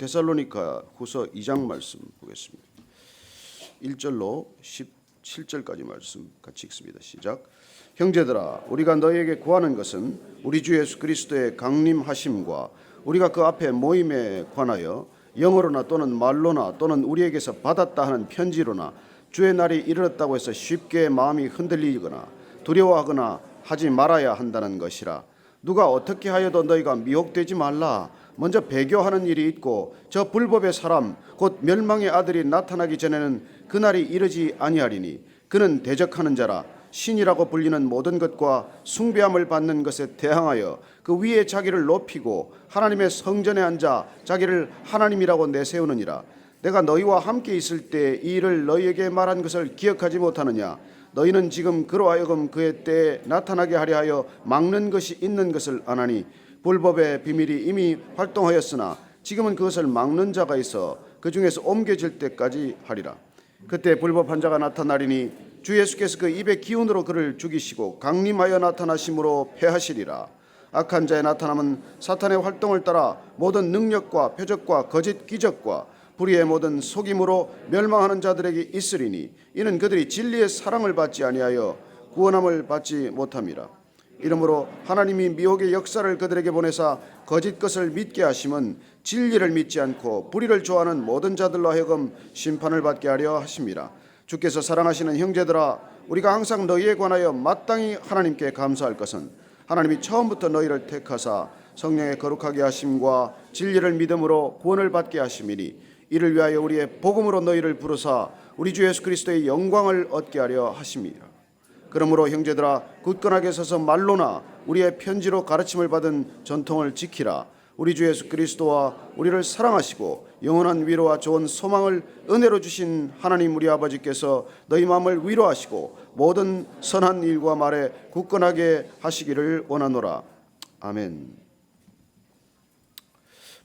데살로니가 후서 2장 말씀 보겠습니다. 1절로 17절까지 말씀 같이 읽습니다. 시작. 형제들아 우리가 너희에게 구하는 것은 우리 주 예수 그리스도의 강림하심과 우리가 그 앞에 모임에 관하여 영어로나 또는 말로나 또는 우리에게서 받았다 하는 편지로나 주의 날이 이르렀다고 해서 쉽게 마음이 흔들리거나 두려워하거나 하지 말아야 한다는 것이라 누가 어떻게 하여도 너희가 미혹되지 말라 먼저 배교하는 일이 있고 저 불법의 사람 곧 멸망의 아들이 나타나기 전에는 그날이 이르지 아니하리니 그는 대적하는 자라 신이라고 불리는 모든 것과 숭배함을 받는 것에 대항하여 그 위에 자기를 높이고 하나님의 성전에 앉아 자기를 하나님이라고 내세우느니라. 내가 너희와 함께 있을 때 이 일을 너희에게 말한 것을 기억하지 못하느냐? 너희는 지금 그로 하여금 그의 때에 나타나게 하려 하여 막는 것이 있는 것을 아나니 불법의 비밀이 이미 활동하였으나 지금은 그것을 막는 자가 있어 그 중에서 옮겨질 때까지 하리라. 그때 불법한 자가 나타나리니 주 예수께서 그 입의 기운으로 그를 죽이시고 강림하여 나타나심으로 패하시리라. 악한 자의 나타남은 사탄의 활동을 따라 모든 능력과 표적과 거짓 기적과 불의의 모든 속임으로 멸망하는 자들에게 있으리니 이는 그들이 진리의 사랑을 받지 아니하여 구원함을 받지 못함이라 이러므로 하나님이 미혹의 역사를 그들에게 보내사 거짓 것을 믿게 하심은 진리를 믿지 않고 불의를 좋아하는 모든 자들로 하여금 심판을 받게 하려 하심이라 주께서 사랑하시는 형제들아 우리가 항상 너희에 관하여 마땅히 하나님께 감사할 것은 하나님이 처음부터 너희를 택하사 성령의 거룩하게 하심과 진리를 믿음으로 구원을 받게 하심이니 이를 위하여 우리의 복음으로 너희를 부르사 우리 주 예수 그리스도의 영광을 얻게 하려 하심이라 그러므로 형제들아 굳건하게 서서 말로나 우리의 편지로 가르침을 받은 전통을 지키라 우리 주 예수 그리스도와 우리를 사랑하시고 영원한 위로와 좋은 소망을 은혜로 주신 하나님 우리 아버지께서 너희 마음을 위로하시고 모든 선한 일과 말에 굳건하게 하시기를 원하노라 아멘.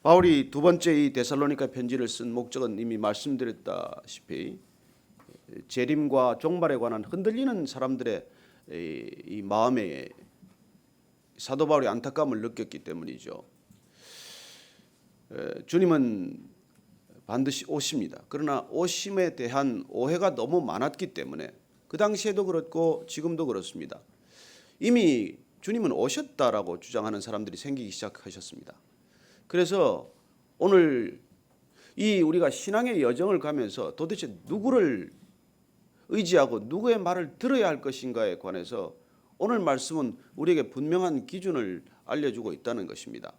바울이 두 번째 이 데살로니가 편지를 쓴 목적은 이미 말씀드렸다시피 재림과 종말에 관한 흔들리는 사람들의 이, 이 마음에 사도 바울이 안타까움을 느꼈기 때문이죠. 에, 주님은 반드시 오십니다. 그러나 오심에 대한 오해가 너무 많았기 때문에 그 당시에도 그렇고 지금도 그렇습니다. 이미 주님은 오셨다라고 주장하는 사람들이 생기기 시작하셨습니다. 그래서 오늘 이 우리가 신앙의 여정을 가면서 도대체 누구를 의지하고 누구의 말을 들어야 할 것인가에 관해서 오늘 말씀은 우리에게 분명한 기준을 알려주고 있다는 것입니다.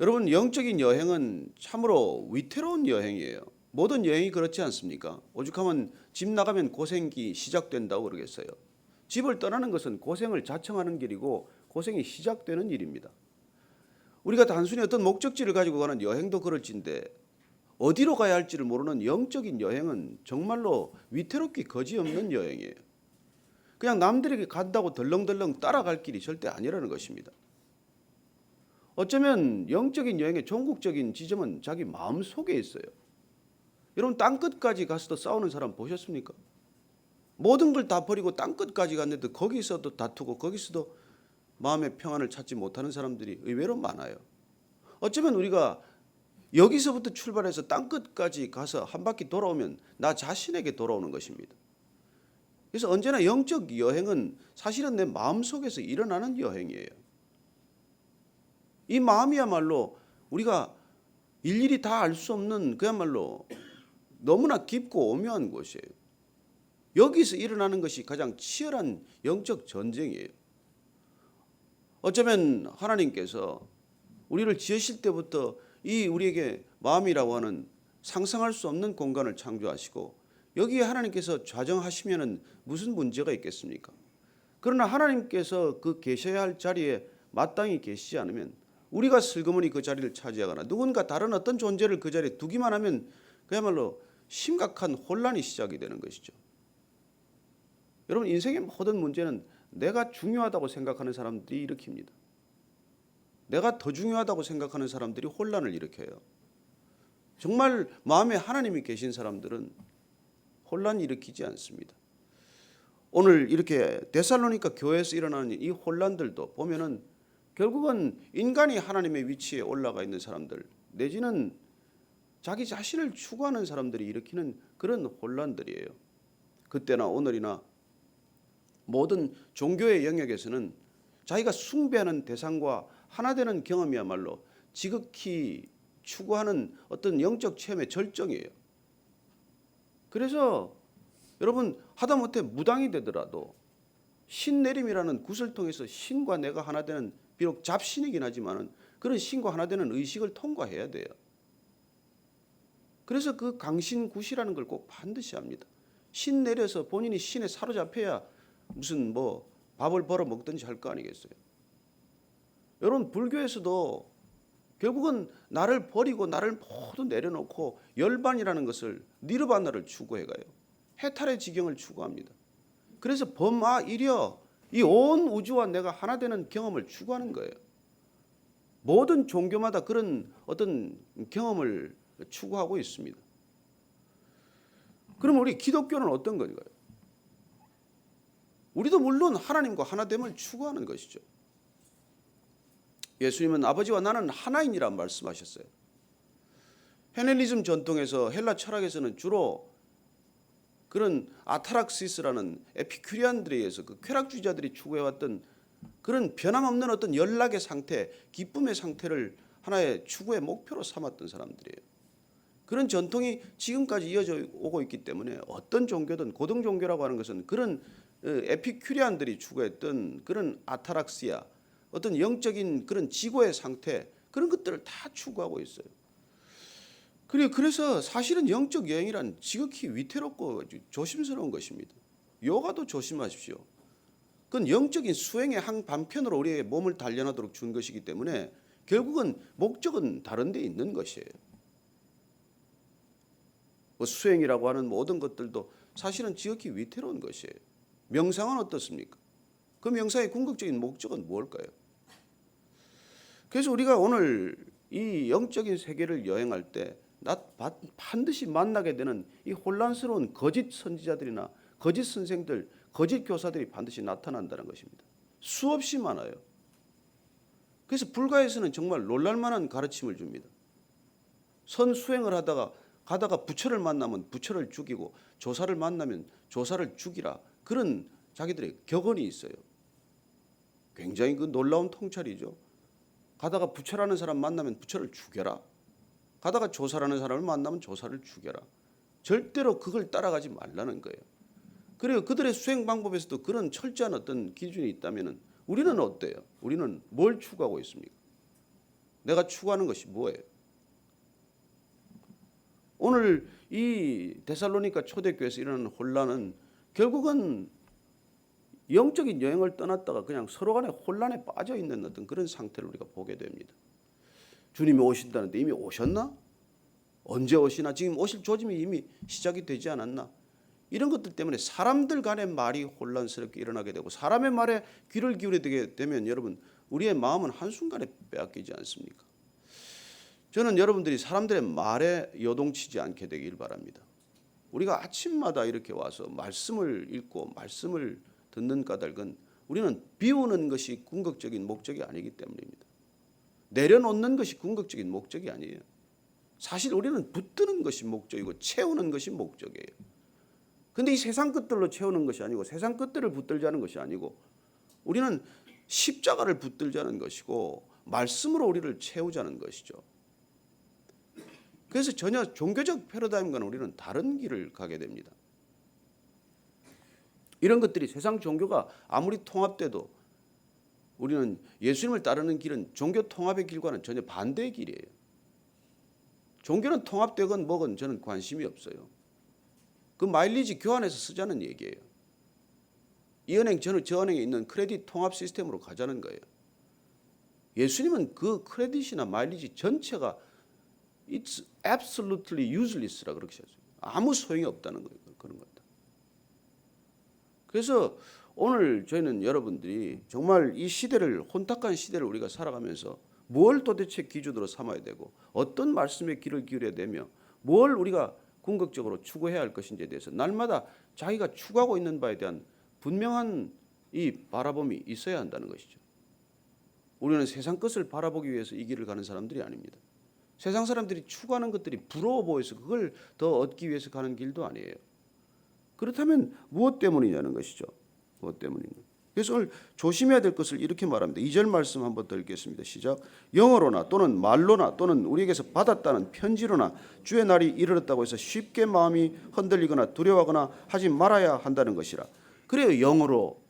여러분 영적인 여행은 참으로 위태로운 여행이에요. 모든 여행이 그렇지 않습니까? 오죽하면 집 나가면 고생기 시작된다고 그러겠어요. 집을 떠나는 것은 고생을 자청하는 길이고 고생이 시작되는 일입니다. 우리가 단순히 어떤 목적지를 가지고 가는 여행도 그럴진데 어디로 가야 할지를 모르는 영적인 여행은 정말로 위태롭기 거지없는 여행이에요. 그냥 남들에게 간다고 덜렁덜렁 따라갈 길이 절대 아니라는 것입니다. 어쩌면 영적인 여행의 종국적인 지점은 자기 마음 속에 있어요. 여러분 땅 끝까지 가서도 싸우는 사람 보셨습니까? 모든 걸 다 버리고 땅 끝까지 갔는데 거기서도 다투고 거기서도 마음의 평안을 찾지 못하는 사람들이 의외로 많아요. 어쩌면 우리가 여기서부터 출발해서 땅 끝까지 가서 한 바퀴 돌아오면 나 자신에게 돌아오는 것입니다. 그래서 언제나 영적 여행은 사실은 내 마음 속에서 일어나는 여행이에요. 이 마음이야말로 우리가 일일이 다 알 수 없는 그야말로 너무나 깊고 오묘한 곳이에요. 여기서 일어나는 것이 가장 치열한 영적 전쟁이에요. 어쩌면 하나님께서 우리를 지으실 때부터 이 우리에게 마음이라고 하는 상상할 수 없는 공간을 창조하시고 여기에 하나님께서 좌정하시면은 무슨 문제가 있겠습니까? 그러나 하나님께서 그 계셔야 할 자리에 마땅히 계시지 않으면 우리가 슬그머니 그 자리를 차지하거나 누군가 다른 어떤 존재를 그 자리에 두기만 하면 그야말로 심각한 혼란이 시작이 되는 것이죠. 여러분 인생의 모든 문제는 내가 중요하다고 생각하는 사람들이 일으킵니다. 내가 더 중요하다고 생각하는 사람들이 혼란을 일으켜요. 정말 마음에 하나님이 계신 사람들은 혼란 일으키지 않습니다. 오늘 이렇게 데살로니가 교회에서 일어나는 이 혼란들도 보면은 결국은 인간이 하나님의 위치에 올라가 있는 사람들 내지는 자기 자신을 추구하는 사람들이 일으키는 그런 혼란들이에요. 그때나 오늘이나 모든 종교의 영역에서는 자기가 숭배하는 대상과 하나 되는 경험이야말로 지극히 추구하는 어떤 영적 체험의 절정이에요. 그래서 여러분 하다못해 무당이 되더라도 신내림이라는 굿을 통해서 신과 내가 하나 되는 비록 잡신이긴 하지만은 그런 신과 하나 되는 의식을 통과해야 돼요. 그래서 그 강신굿이라는 걸 꼭 반드시 합니다. 신 내려서 본인이 신에 사로잡혀야 무슨 뭐 밥을 벌어 먹든지 할 거 아니겠어요. 여러분 불교에서도 결국은 나를 버리고 나를 모두 내려놓고 열반이라는 것을 니르바나를 추구해가요. 해탈의 지경을 추구합니다. 그래서 범아 이려 이 온 우주와 내가 하나 되는 경험을 추구하는 거예요. 모든 종교마다 그런 어떤 경험을 추구하고 있습니다. 그럼 우리 기독교는 어떤 건가요? 우리도 물론 하나님과 하나됨을 추구하는 것이죠. 예수님은 아버지와 나는 하나인이란 말씀하셨어요. 헤넬리즘 전통에서 헬라 철학에서는 주로 그런 아타락시스라는 에피큐리안들에 의해서 그 쾌락주의자들이 추구해왔던 그런 변함없는 어떤 연락의 상태, 기쁨의 상태를 하나의 추구의 목표로 삼았던 사람들이에요. 그런 전통이 지금까지 이어져 오고 있기 때문에 어떤 종교든 고등 종교라고 하는 것은 그런 어, 에피큐리안들이 추구했던 그런 아타락시아 어떤 영적인 그런 지고의 상태 그런 것들을 다 추구하고 있어요. 그리고 그래서 사실은 영적 여행이란 지극히 위태롭고 조심스러운 것입니다. 요가도 조심하십시오. 그건 영적인 수행의 한 반편으로 우리의 몸을 단련하도록 준 것이기 때문에 결국은 목적은 다른 데 있는 것이에요. 뭐 수행이라고 하는 모든 것들도 사실은 지극히 위태로운 것이에요. 명상은 어떻습니까? 그 명상의 궁극적인 목적은 무엇일까요? 그래서 우리가 오늘 이 영적인 세계를 여행할 때 반드시 만나게 되는 이 혼란스러운 거짓 선지자들이나 거짓 선생들, 거짓 교사들이 반드시 나타난다는 것입니다. 수없이 많아요. 그래서 불가에서는 정말 놀랄만한 가르침을 줍니다. 선 수행을 하다가 가다가 부처를 만나면 부처를 죽이고 조사를 만나면 조사를 죽이라 그런 자기들의 격언이 있어요. 굉장히 그 놀라운 통찰이죠. 가다가 부처라는 사람 만나면 부처를 죽여라. 가다가 조사라는 사람을 만나면 조사를 죽여라. 절대로 그걸 따라가지 말라는 거예요. 그리고 그들의 수행 방법에서도 그런 철저한 어떤 기준이 있다면은 우리는 어때요? 우리는 뭘 추구하고 있습니까? 내가 추구하는 것이 뭐예요? 오늘 이 데살로니가 초대교회에서 일어나는 혼란은 결국은 영적인 여행을 떠났다가 그냥 서로 간에 혼란에 빠져 있는 어떤 그런 상태를 우리가 보게 됩니다. 주님이 오신다는데 이미 오셨나? 언제 오시나? 지금 오실 조짐이 이미 시작이 되지 않았나? 이런 것들 때문에 사람들 간의 말이 혼란스럽게 일어나게 되고 사람의 말에 귀를 기울이게 되면 여러분 우리의 마음은 한순간에 빼앗기지 않습니까? 저는 여러분들이 사람들의 말에 요동치지 않게 되길 바랍니다. 우리가 아침마다 이렇게 와서 말씀을 읽고 말씀을 듣는 까닭은 우리는 비우는 것이 궁극적인 목적이 아니기 때문입니다. 내려놓는 것이 궁극적인 목적이 아니에요. 사실 우리는 붙드는 것이 목적이고 채우는 것이 목적이에요. 근데 이 세상 끝들로 채우는 것이 아니고 세상 끝들을 붙들자는 것이 아니고 우리는 십자가를 붙들자는 것이고 말씀으로 우리를 채우자는 것이죠. 그래서 전혀 종교적 패러다임과는 우리는 다른 길을 가게 됩니다. 이런 것들이 세상 종교가 아무리 통합돼도 우리는 예수님을 따르는 길은 종교 통합의 길과는 전혀 반대의 길이에요. 종교는 통합되건 뭐건 저는 관심이 없어요. 그 마일리지 교환해서 쓰자는 얘기예요. 이 은행 저 은행에 있는 크레딧 통합 시스템으로 가자는 거예요. 예수님은 그 크레딧이나 마일리지 전체가 it's absolutely useless라 그렇게 하죠. 아무 소용이 없다는 거예요. 그런 것다. 그래서 오늘 저희는 여러분들이 정말 이 시대를 혼탁한 시대를 우리가 살아가면서 뭘 도대체 기준으로 삼아야 되고 어떤 말씀에 귀를 기울여야 되며 뭘 우리가 궁극적으로 추구해야 할 것인지에 대해서 날마다 자기가 추구하고 있는 바에 대한 분명한 이 바라봄이 있어야 한다는 것이죠. 우리는 세상 것을 바라보기 위해서 이 길을 가는 사람들이 아닙니다. 세상 사람들이 추구하는 것들이 부러워 보여서 그걸 더 얻기 위해서 가는 길도 아니에요. 그렇다면 무엇 때문이냐는 것이죠. 무엇 때문인가? 그래서 오늘 조심해야 될 것을 이렇게 말합니다. 2절 말씀 한번 더 읽겠습니다. 시작. 영어로나 또는 말로나 또는 우리에게서 받았다는 편지로나 주의 날이 이르렀다고 해서 쉽게 마음이 흔들리거나 두려워하거나 하지 말아야 한다는 것이라. 그래요. 영어로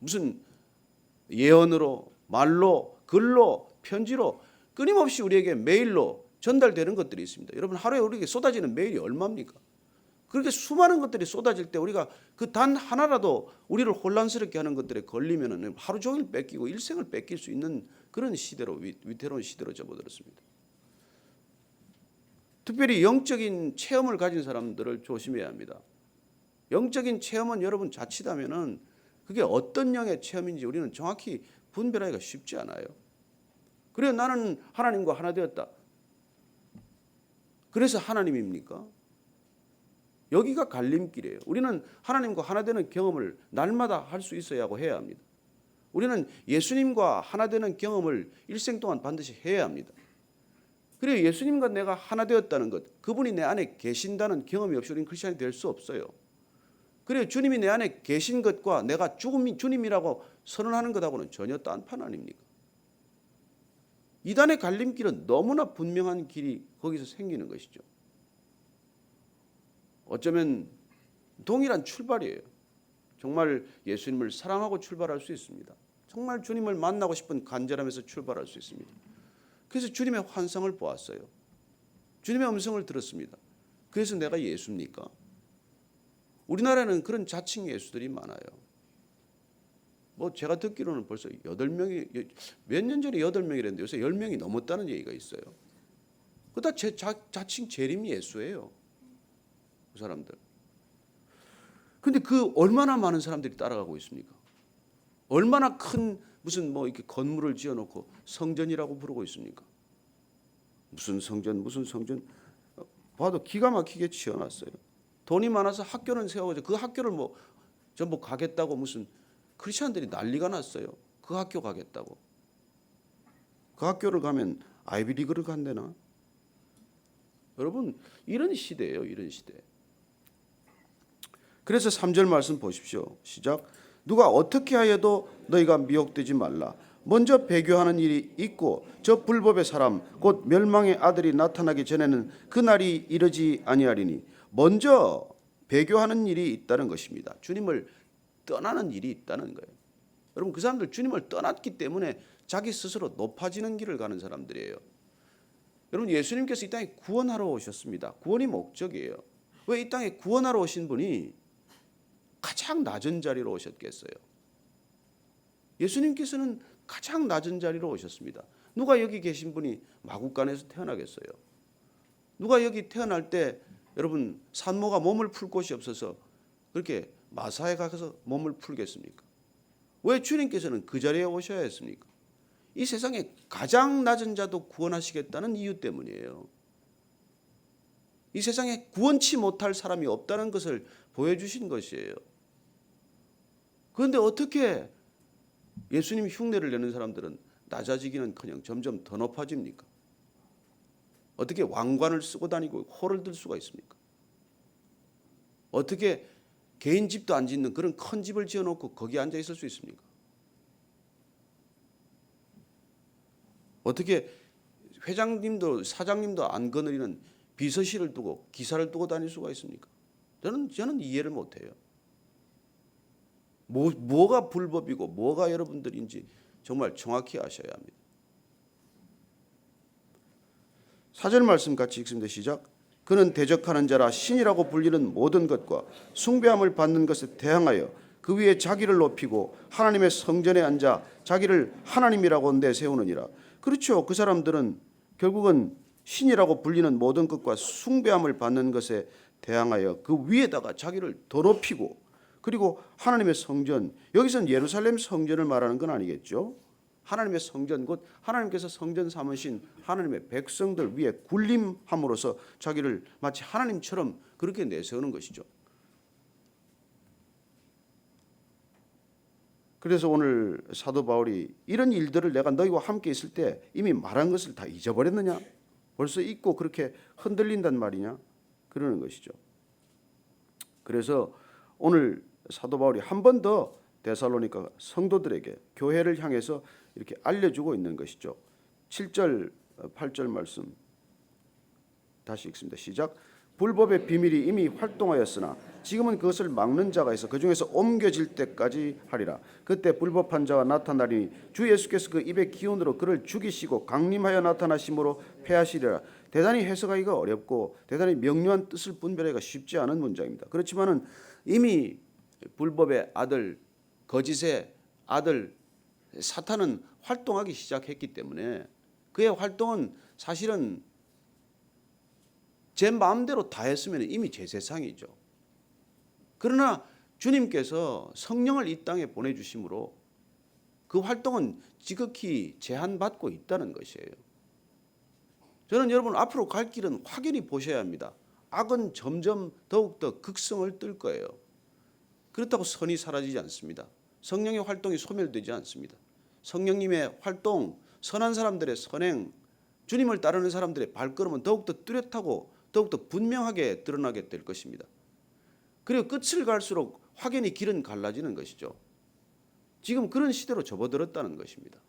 무슨 예언으로 말로 글로 편지로 끊임없이 우리에게 메일로 전달되는 것들이 있습니다. 여러분 하루에 우리에게 쏟아지는 메일이 얼마입니까? 그렇게 수많은 것들이 쏟아질 때 우리가 그 단 하나라도 우리를 혼란스럽게 하는 것들에 걸리면은 하루 종일 뺏기고 일생을 뺏길 수 있는 그런 시대로 위, 위태로운 시대로 접어들었습니다. 특별히 영적인 체험을 가진 사람들을 조심해야 합니다. 영적인 체험은 여러분 자칫하면은 그게 어떤 영의 체험인지 우리는 정확히 분별하기가 쉽지 않아요. 그래 나는 하나님과 하나 되었다. 그래서 하나님입니까? 여기가 갈림길이에요. 우리는 하나님과 하나 되는 경험을 날마다 할 수 있어야 하고 해야 합니다. 우리는 예수님과 하나 되는 경험을 일생 동안 반드시 해야 합니다. 그래 예수님과 내가 하나 되었다는 것, 그분이 내 안에 계신다는 경험이 없이 우리는 크리스천이 될 수 없어요. 그래 주님이 내 안에 계신 것과 내가 죽음이 주님이라고 선언하는 것하고는 전혀 딴판 아닙니까? 이단의 갈림길은 너무나 분명한 길이 거기서 생기는 것이죠. 어쩌면 동일한 출발이에요. 정말 예수님을 사랑하고 출발할 수 있습니다. 정말 주님을 만나고 싶은 간절함에서 출발할 수 있습니다. 그래서 주님의 환상을 보았어요. 주님의 음성을 들었습니다. 그래서 내가 예수입니까? 우리나라는 그런 자칭 예수들이 많아요. 뭐 제가 듣기로는 벌써 여덟 명이 몇 년 전에 여덟 명이랬는데 요새 열 명이 넘었다는 얘기가 있어요. 그다 제 자, 자칭 재림 예수예요. 그 사람들. 근데 그 얼마나 많은 사람들이 따라가고 있습니까? 얼마나 큰 무슨 뭐 이렇게 건물을 지어 놓고 성전이라고 부르고 있습니까? 무슨 성전 무슨 성전 어, 봐도 기가 막히게 지어 놨어요. 돈이 많아서 학교는 세워서 그 학교를 뭐 전부 가겠다고 무슨 크리스천들이 난리가 났어요. 그 학교 가겠다고. 그 학교를 가면 아이비리그를 간대나? 여러분 이런 시대예요. 이런 시대. 그래서 3절 말씀 보십시오. 시작. 누가 어떻게 하여도 너희가 미혹되지 말라. 먼저 배교하는 일이 있고 저 불법의 사람 곧 멸망의 아들이 나타나기 전에는 그 날이 이르지 아니하리니 먼저 배교하는 일이 있다는 것입니다. 주님을 떠나는 일이 있다는 거예요. 여러분 그 사람들 주님을 떠났기 때문에 자기 스스로 높아지는 길을 가는 사람들이에요. 여러분 예수님께서 이 땅에 구원하러 오셨습니다. 구원이 목적이에요. 왜 이 땅에 구원하러 오신 분이 가장 낮은 자리로 오셨겠어요? 예수님께서는 가장 낮은 자리로 오셨습니다. 누가 여기 계신 분이 마국간에서 태어나겠어요? 누가 여기 태어날 때 여러분 산모가 몸을 풀 곳이 없어서 그렇게 마사에 가서 몸을 풀겠습니까? 왜 주님께서는 그 자리에 오셔야 했습니까? 이 세상에 가장 낮은 자도 구원하시겠다는 이유 때문이에요. 이 세상에 구원치 못할 사람이 없다는 것을 보여주신 것이에요. 그런데 어떻게 예수님 흉내를 내는 사람들은 낮아지기는커녕 점점 더 높아집니까? 어떻게 왕관을 쓰고 다니고 호를 들 수가 있습니까? 어떻게 개인 집도 안 짓는 그런 큰 집을 지어놓고 거기 앉아 있을 수 있습니까? 어떻게 회장님도 사장님도 안 거느리는 비서실을 두고 기사를 두고 다닐 수가 있습니까? 저는 저는 이해를 못해요. 뭐, 뭐가 불법이고 뭐가 여러분들인지 정말 정확히 아셔야 합니다. 사절 말씀 같이 읽습니다. 시작. 그는 대적하는 자라 신이라고 불리는 모든 것과 숭배함을 받는 것에 대항하여 그 위에 자기를 높이고 하나님의 성전에 앉아 자기를 하나님이라고 내세우느니라. 그렇죠. 그 사람들은 결국은 신이라고 불리는 모든 것과 숭배함을 받는 것에 대항하여 그 위에다가 자기를 더 높이고 그리고 하나님의 성전 여기서는 예루살렘 성전을 말하는 건 아니겠죠. 하나님의 성전 곧 하나님께서 성전 삼으신 하나님의 백성들 위에 군림함으로써 자기를 마치 하나님처럼 그렇게 내세우는 것이죠. 그래서 오늘 사도 바울이 이런 일들을 내가 너희와 함께 있을 때 이미 말한 것을 다 잊어버렸느냐? 벌써 잊고 그렇게 흔들린단 말이냐? 그러는 것이죠. 그래서 오늘 사도 바울이 한 번 더 데살로니가 성도들에게 교회를 향해서 이렇게 알려주고 있는 것이죠. 7절 8절 말씀 다시 읽습니다. 시작. 불법의 비밀이 이미 활동하였으나 지금은 그것을 막는 자가 있어 그 중에서 옮겨질 때까지 하리라. 그때 불법한 자가 나타나리니 주 예수께서 그 입의 기운으로 그를 죽이시고 강림하여 나타나심으로 패하시리라. 대단히 해석하기가 어렵고 대단히 명료한 뜻을 분별하기가 쉽지 않은 문장입니다. 그렇지만은 이미 불법의 아들 거짓의 아들 사탄은 활동하기 시작했기 때문에 그의 활동은 사실은 제 마음대로 다 했으면 이미 제 세상이죠. 그러나 주님께서 성령을 이 땅에 보내주심으로 그 활동은 지극히 제한받고 있다는 것이에요. 저는 여러분 앞으로 갈 길은 확연히 보셔야 합니다. 악은 점점 더욱더 극성을 뜰 거예요. 그렇다고 선이 사라지지 않습니다. 성령의 활동이 소멸되지 않습니다. 성령님의 활동, 선한 사람들의 선행, 주님을 따르는 사람들의 발걸음은 더욱더 뚜렷하고 더욱더 분명하게 드러나게 될 것입니다. 그리고 끝을 갈수록 확연히 길은 갈라지는 것이죠. 지금 그런 시대로 접어들었다는 것입니다.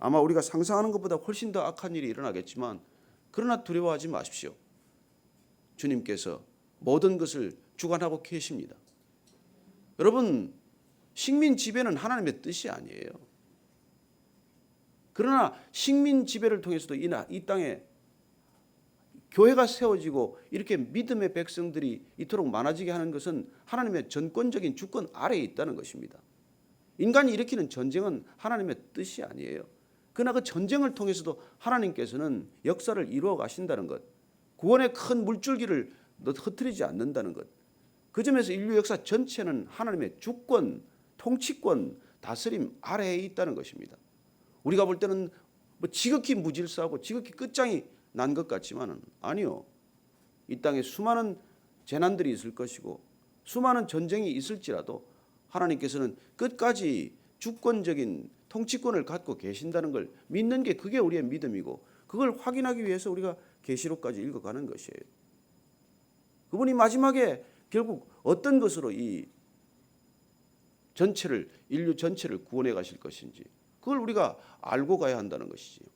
아마 우리가 상상하는 것보다 훨씬 더 악한 일이 일어나겠지만 그러나 두려워하지 마십시오. 주님께서 모든 것을 주관하고 계십니다. 여러분 식민 지배는 하나님의 뜻이 아니에요. 그러나 식민 지배를 통해서도 이, 나- 이 땅에 교회가 세워지고 이렇게 믿음의 백성들이 이토록 많아지게 하는 것은 하나님의 전권적인 주권 아래에 있다는 것입니다. 인간이 일으키는 전쟁은 하나님의 뜻이 아니에요. 그러나 그 전쟁을 통해서도 하나님께서는 역사를 이루어 가신다는 것, 구원의 큰 물줄기를 흩트리지 않는다는 것. 그 점에서 인류 역사 전체는 하나님의 주권, 통치권, 다스림 아래에 있다는 것입니다. 우리가 볼 때는 뭐 지극히 무질서하고 지극히 끝장이 난 것 같지만은 아니요. 이 땅에 수많은 재난들이 있을 것이고 수많은 전쟁이 있을지라도 하나님께서는 끝까지 주권적인 통치권을 갖고 계신다는 걸 믿는 게 그게 우리의 믿음이고 그걸 확인하기 위해서 우리가 계시록까지 읽어가는 것이에요. 그분이 마지막에 결국 어떤 것으로 이 전체를 인류 전체를 구원해 가실 것인지 그걸 우리가 알고 가야 한다는 것이지요.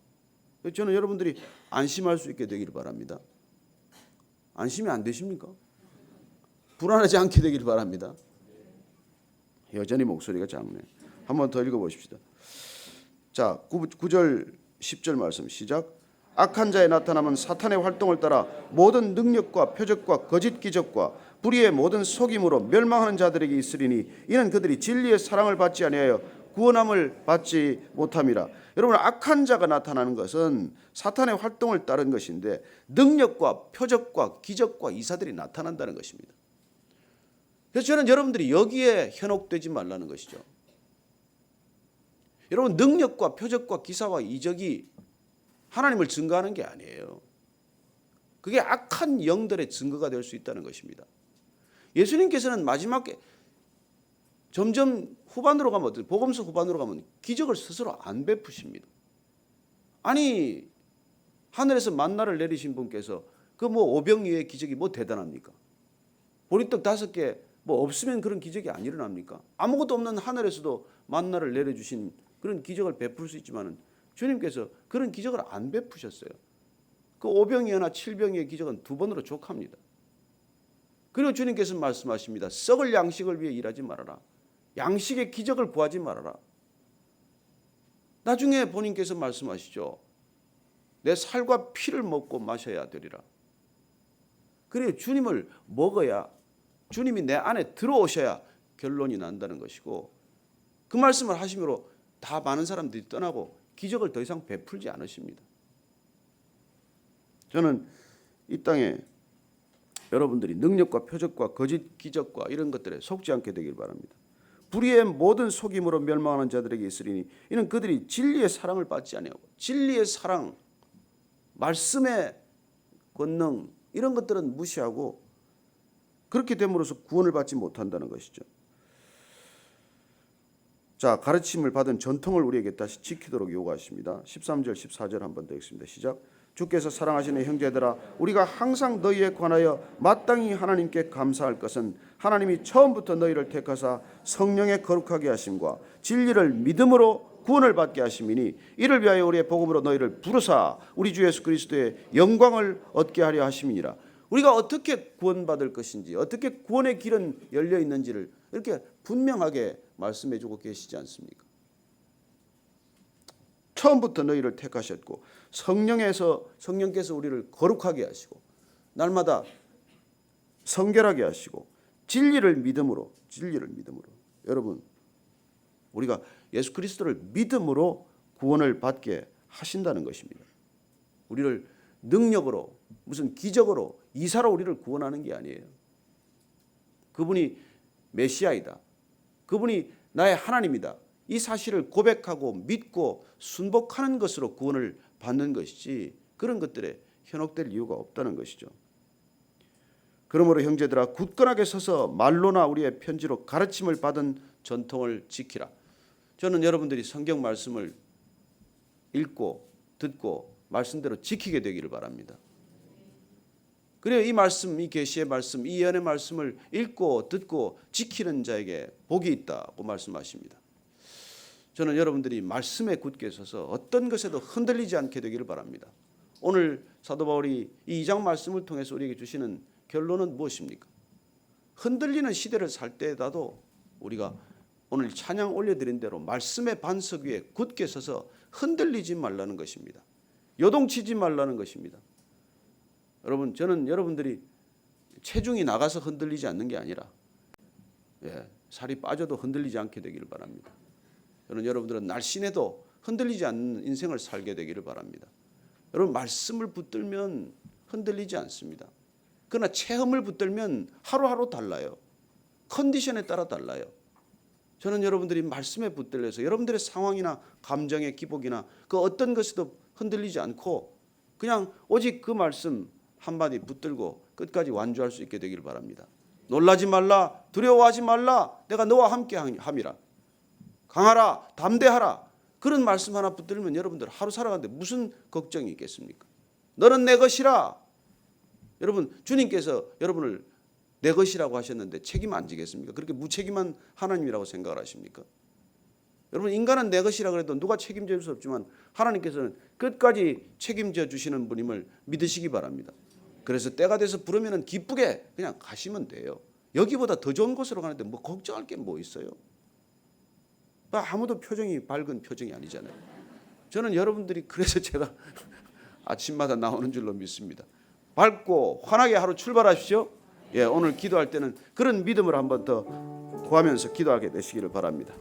저는 여러분들이 안심할 수 있게 되기를 바랍니다. 안심이 안 되십니까? 불안하지 않게 되기를 바랍니다. 여전히 목소리가 작네. 한번 더 읽어 보십시다. 자, 9절 10절 말씀 시작. 악한 자의 나타남은 사탄의 활동을 따라 모든 능력과 표적과 거짓 기적과 불의의 모든 속임으로 멸망하는 자들에게 있으리니 이는 그들이 진리의 사랑을 받지 아니하여 구원함을 받지 못함이라. 여러분 악한 자가 나타나는 것은 사탄의 활동을 따른 것인데 능력과 표적과 기적과 이사들이 나타난다는 것입니다. 그래서 저는 여러분들이 여기에 현혹되지 말라는 것이죠. 여러분 능력과 표적과 기사와 이적이 하나님을 증거하는 게 아니에요. 그게 악한 영들의 증거가 될 수 있다는 것입니다. 예수님께서는 마지막에 점점 후반으로 가면 어떤 복음서 후반으로 가면 기적을 스스로 안 베푸십니다. 아니 하늘에서 만나를 내리신 분께서 그 뭐 오병이의 기적이 뭐 대단합니까? 보리떡 다섯 개 뭐 없으면 그런 기적이 안 일어납니까? 아무것도 없는 하늘에서도 만나를 내려주신 그런 기적을 베풀 수 있지만은 주님께서 그런 기적을 안 베푸셨어요. 그 오병이어나 칠병이의 기적은 두 번으로 족합니다. 그리고 주님께서 말씀하십니다. 썩을 양식을 위해 일하지 말아라. 양식의 기적을 구하지 말아라. 나중에 본인께서 말씀하시죠. 내 살과 피를 먹고 마셔야 되리라. 그래 주님을 먹어야 주님이 내 안에 들어오셔야 결론이 난다는 것이고 그 말씀을 하심으로 다 많은 사람들이 떠나고 기적을 더 이상 베풀지 않으십니다. 저는 이 땅에 여러분들이 능력과 표적과 거짓 기적과 이런 것들에 속지 않게 되길 바랍니다. 불의의 모든 속임으로 멸망하는 자들에게 있으리니 이는 그들이 진리의 사랑을 받지 아니하고 진리의 사랑, 말씀의 권능 이런 것들은 무시하고 그렇게 됨으로써 구원을 받지 못한다는 것이죠. 자, 가르침을 받은 전통을 우리에게 다시 지키도록 요구하십니다. 13절, 14절 한 번 더 읽습니다. 시작. 주께서 사랑하시는 형제들아 우리가 항상 너희에 관하여 마땅히 하나님께 감사할 것은 하나님이 처음부터 너희를 택하사 성령의 거룩하게 하심과 진리를 믿음으로 구원을 받게 하심이니 이를 위하여 우리의 복음으로 너희를 부르사 우리 주 예수 그리스도의 영광을 얻게 하려 하심이니라. 우리가 어떻게 구원받을 것인지 어떻게 구원의 길은 열려 있는지를 이렇게 분명하게 말씀해 주고 계시지 않습니까? 처음부터 너희를 택하셨고 성령에서 성령께서 우리를 거룩하게 하시고 날마다 성결하게 하시고 진리를 믿음으로 진리를 믿음으로 여러분 우리가 예수 그리스도를 믿음으로 구원을 받게 하신다는 것입니다. 우리를 능력으로 무슨 기적으로 이사로 우리를 구원하는 게 아니에요. 그분이 메시아이다. 그분이 나의 하나님이다. 이 사실을 고백하고 믿고 순복하는 것으로 구원을 받는 것이지 그런 것들에 현혹될 이유가 없다는 것이죠. 그러므로 형제들아 굳건하게 서서 말로나 우리의 편지로 가르침을 받은 전통을 지키라. 저는 여러분들이 성경 말씀을 읽고 듣고 말씀대로 지키게 되기를 바랍니다. 그래야 이 말씀, 이 계시의 말씀, 이 예언의 말씀을 읽고 듣고 지키는 자에게 복이 있다고 말씀하십니다. 저는 여러분들이 말씀에 굳게 서서 어떤 것에도 흔들리지 않게 되기를 바랍니다. 오늘 사도 바울이 이 2장 말씀을 통해서 우리에게 주시는 결론은 무엇입니까? 흔들리는 시대를 살 때에라도 우리가 오늘 찬양 올려드린 대로 말씀의 반석 위에 굳게 서서 흔들리지 말라는 것입니다. 요동치지 말라는 것입니다. 여러분 저는 여러분들이 체중이 나가서 흔들리지 않는 게 아니라 예, 살이 빠져도 흔들리지 않게 되기를 바랍니다. 저는 여러분들은 날씬해도 흔들리지 않는 인생을 살게 되기를 바랍니다. 여러분 말씀을 붙들면 흔들리지 않습니다. 그러나 체험을 붙들면 하루하루 달라요. 컨디션에 따라 달라요. 저는 여러분들이 말씀에 붙들려서 여러분들의 상황이나 감정의 기복이나 그 어떤 것에도 흔들리지 않고 그냥 오직 그 말씀 한마디 붙들고 끝까지 완주할 수 있게 되기를 바랍니다. 놀라지 말라, 두려워하지 말라, 내가 너와 함께 함이라. 강하라, 담대하라. 그런 말씀 하나 붙들면 여러분들 하루 살아가는데 무슨 걱정이 있겠습니까? 너는 내 것이라. 여러분 주님께서 여러분을 내 것이라고 하셨는데 책임 안 지겠습니까? 그렇게 무책임한 하나님이라고 생각을 하십니까? 여러분 인간은 내 것이라 그래도 누가 책임져 줄 수 없지만 하나님께서는 끝까지 책임져 주시는 분임을 믿으시기 바랍니다. 그래서 때가 돼서 부르면은 기쁘게 그냥 가시면 돼요. 여기보다 더 좋은 곳으로 가는데 뭐 걱정할 게 뭐 있어요? 아무도 표정이 밝은 표정이 아니잖아요. 저는 여러분들이 그래서 제가 아침마다 나오는 줄로 믿습니다. 밝고 환하게 하루 출발하십시오. 예, 오늘 기도할 때는 그런 믿음을 한번 더 구하면서 기도하게 되시기를 바랍니다.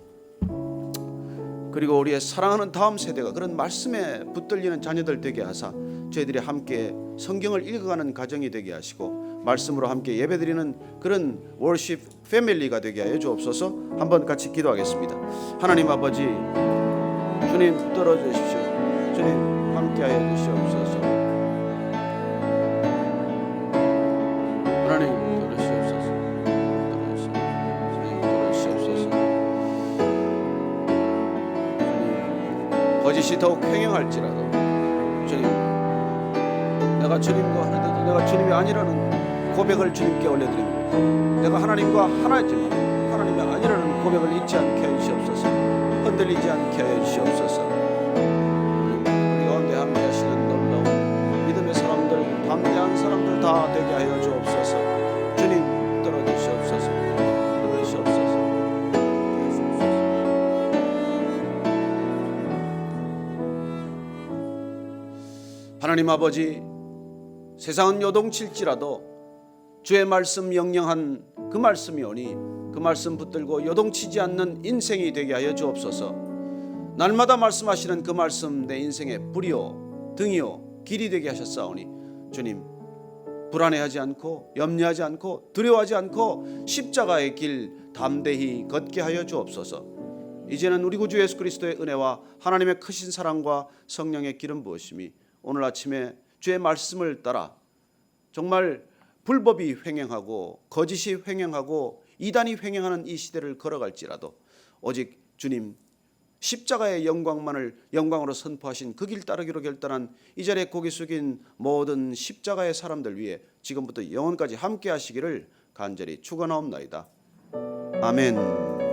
그리고 우리의 사랑하는 다음 세대가 그런 말씀에 붙들리는 자녀들 되게 하사 저희들이 함께 성경을 읽어가는 가정이 되게 하시고 말씀으로 함께 예배드리는 그런 월십 패밀리가 되게 하여 주옵소서 한번 같이 기도하겠습니다. 하나님 아버지 주님 붙들어 주십시오. 주님 함께 하여 주시옵소서. 거짓이 더욱 횡행할지라도 주님 내가 주님과 하나님 내가 주님이 아니라는 고백을 주님께 올려드립니다. 내가 하나님과 하나지만 하나님이 아니라는 고백을 잊지 않게 해주시옵소서. 흔들리지 않게 해주시옵소서. 하나님 아버지 세상은 요동칠지라도 주의 말씀 영영한 그 말씀이 오니 그 말씀 붙들고 요동치지 않는 인생이 되게 하여 주옵소서. 날마다 말씀하시는 그 말씀 내 인생의 불이요 등이요 길이 되게 하셨사오니 주님 불안해하지 않고 염려하지 않고 두려워하지 않고 십자가의 길 담대히 걷게 하여 주옵소서. 이제는 우리 구주 예수 그리스도의 은혜와 하나님의 크신 사랑과 성령의 기름 부으심이 오늘 아침에 주의 말씀을 따라 정말 불법이 횡행하고 거짓이 횡행하고 이단이 횡행하는 이 시대를 걸어갈지라도 오직 주님 십자가의 영광만을 영광으로 선포하신 그 길 따르기로 결단한 이 자리에 고개 숙인 모든 십자가의 사람들 위해 지금부터 영원까지 함께 하시기를 간절히 축원하옵나이다. 아멘.